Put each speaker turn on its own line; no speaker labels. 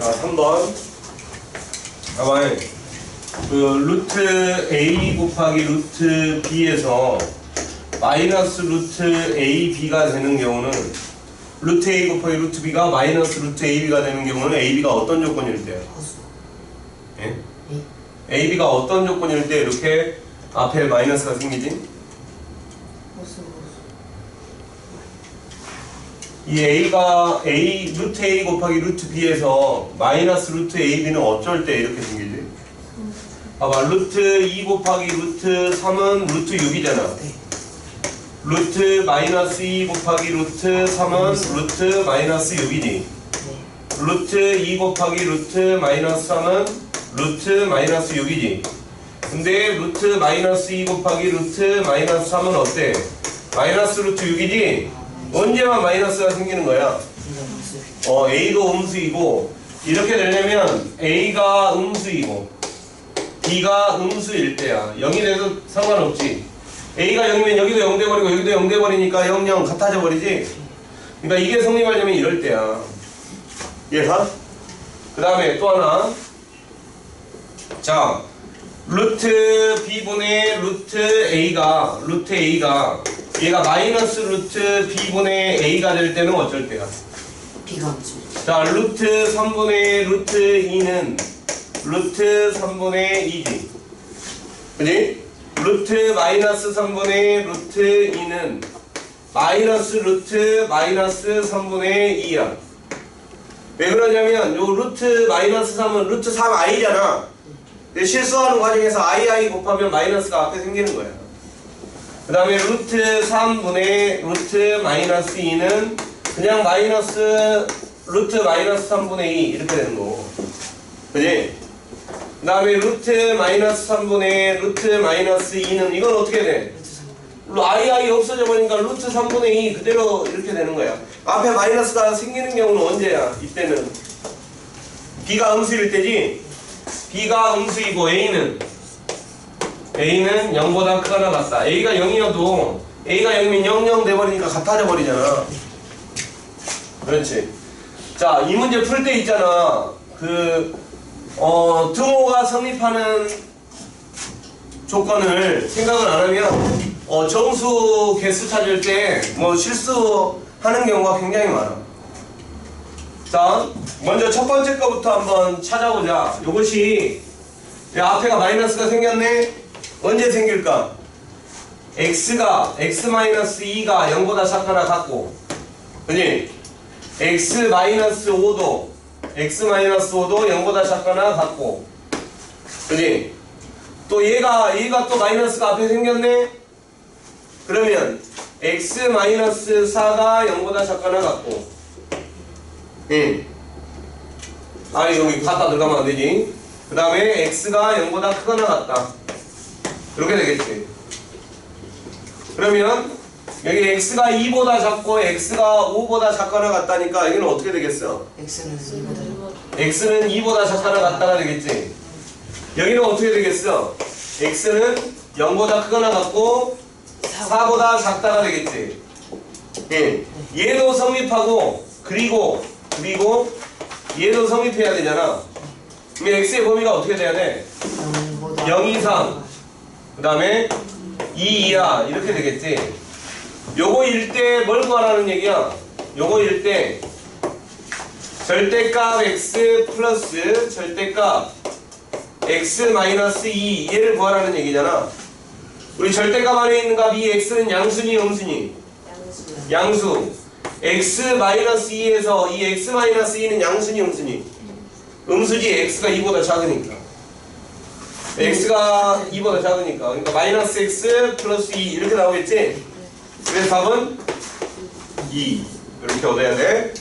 자, 3번. 가만히. 그, 루트 A 곱하기 루트 B에서 마이너스 루트 AB가 되는 경우는 루트 A 곱하기 루트 B가 마이너스 루트 AB가 되는 경우는 AB가 어떤 조건일 때요?
허수.
예?
네.
AB가 어떤 조건일 때 이렇게 앞에 마이너스가 생기지?
허수. 허수.
이 A가 A, 루트 A 곱하기 루트 B에서 마이너스 루트 AB는 어쩔 때 이렇게 생기지? 봐봐, 루트 2 곱하기 루트 3은 루트 6이잖아.
네.
루트 마이너스 2 곱하기 루트 3은 루트 마이너스 6이지.
네.
루트 2 곱하기 루트 마이너스 3은 루트 마이너스 6이지. 근데 루트 마이너스 2 곱하기 루트 마이너스 3은 어때? 마이너스 루트 6이지? 언제만 마이너스가 생기는 거야? 어, A도 음수이고, 이렇게 되려면 A가 음수이고, B가 음수일 때야. 0이 돼도 상관없지. A가 0이면 여기도 0 돼버리고, 여기도 0 돼버리니까 0, 0 같아져 버리지? 그러니까 이게 성립하려면 이럴 때야. 이해가? 그 다음에 또 하나. 자, 루트 B분의 루트 A가, 루트 A가, 얘가 마이너스 루트 B분의 A가 될 때는 어쩔 때야?
비가 엄청.
자, 루트 3분의 루트 2는 루트 3분의 2지. 그지? 루트 마이너스 3분의 루트 2는 마이너스 루트 마이너스 3분의 2야. 왜 그러냐면 요 루트 마이너스 3은 루트 3i잖아. 실수하는 과정에서 i i 곱하면 마이너스가 앞에 생기는 거야. 그 다음에 루트 3분의 루트 마이너스 2는 그냥 마이너스 루트 마이너스 3분의 2 이렇게 되는 거고 그지? 그 다음에 루트 마이너스 3분의 루트 마이너스 2는 이건 어떻게 돼?
루트 삼.
루- i i 없어져 버리니까 루트 3분의 2 그대로 이렇게 되는 거야 앞에 마이너스가 생기는 경우는 언제야? 이때는 b가 음수일 때지 b가 음수이고 a는 a는 0보다 크거나 같다. A가 0이어도 a가 0이면 0, 0 돼버리니까 같아져 버리잖아. 그렇지? 자 이 문제 풀 때 있잖아. 그 어, 등호가 성립하는 조건을 생각을 안 하면 어, 정수 개수 찾을 때 뭐 실수하는 경우가 굉장히 많아. 자, 먼저 첫 번째 거부터 한번 찾아보자. 이것이 야, 앞에가 마이너스가 생겼네. 언제 생길까? x가 x-2가 0보다 작거나 같고 그지? x-5도 x-5도 0보다 작거나 같고 그지? 또 얘가 얘가 또 마이너스가 앞에 생겼네. 그러면 x-4가 0보다 작거나 같고 응. 아 여기 갖다 들어가면 안 되지. 그 다음에 x가 0보다 크거나 같다. 이렇게 되겠지. 그러면 여기 x가 2보다 작고 x가 5보다 작거나 같다니까 여기는 어떻게 되겠어?
X는 이보다.
x는 2보다 작거나 같다가 되겠지. 여기는 어떻게 되겠어? x는 0보다 크거나 같고 4보다 작다가 되겠지. 예. 얘도 성립하고 그리고 그리고 얘도 성립해야 되잖아. 그럼 x의 범위가 어떻게 돼야 돼?
0
이상 그 다음에 2 이하 이렇게 되겠지. 요거일 때 뭘 구하라는 얘기야? 요거일 때 절대값 x 플러스 절대값 x 마이너스 2 얘를 구하라는 얘기잖아. 우리 절대값 안에 있는 값이 x는 양순이, 음순이? 양수. 양수. x-2에서 이 x-2는 양수니 음수니? 음수지 x가 2보다 작으니까 x가 2보다 작으니까 그러니까 마이너스 x 플러스 2 이렇게 나오겠지? 그래서 답은 2 이렇게 얻어야 돼